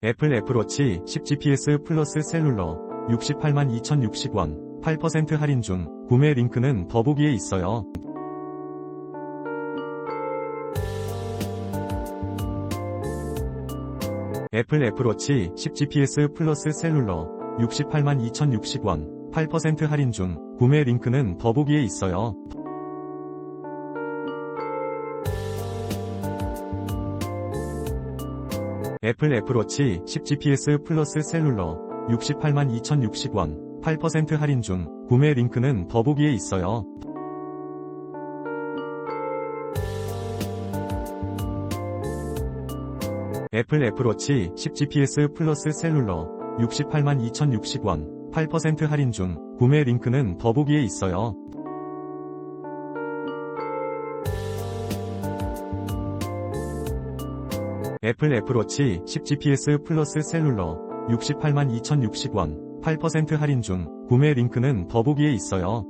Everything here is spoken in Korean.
애플 애플워치 10GPS 플러스 셀룰러 68만 2060원 8% 할인 중 구매 링크는 더보기에 있어요. 애플 애플워치 10GPS 플러스 셀룰러 68만 2060원 8% 할인 중 구매 링크는 더보기에 있어요. 애플 애플워치 10GPS 플러스 셀룰러 68만 2060원 8% 할인 중 구매 링크는 더보기에 있어요. 애플 애플워치 10GPS 플러스 셀룰러 68만 2060원 8% 할인 중 구매 링크는 더보기에 있어요. 애플 애플워치 10GPS 플러스 셀룰러 68만 2060원 8% 할인 중 구매 링크는 더보기에 있어요.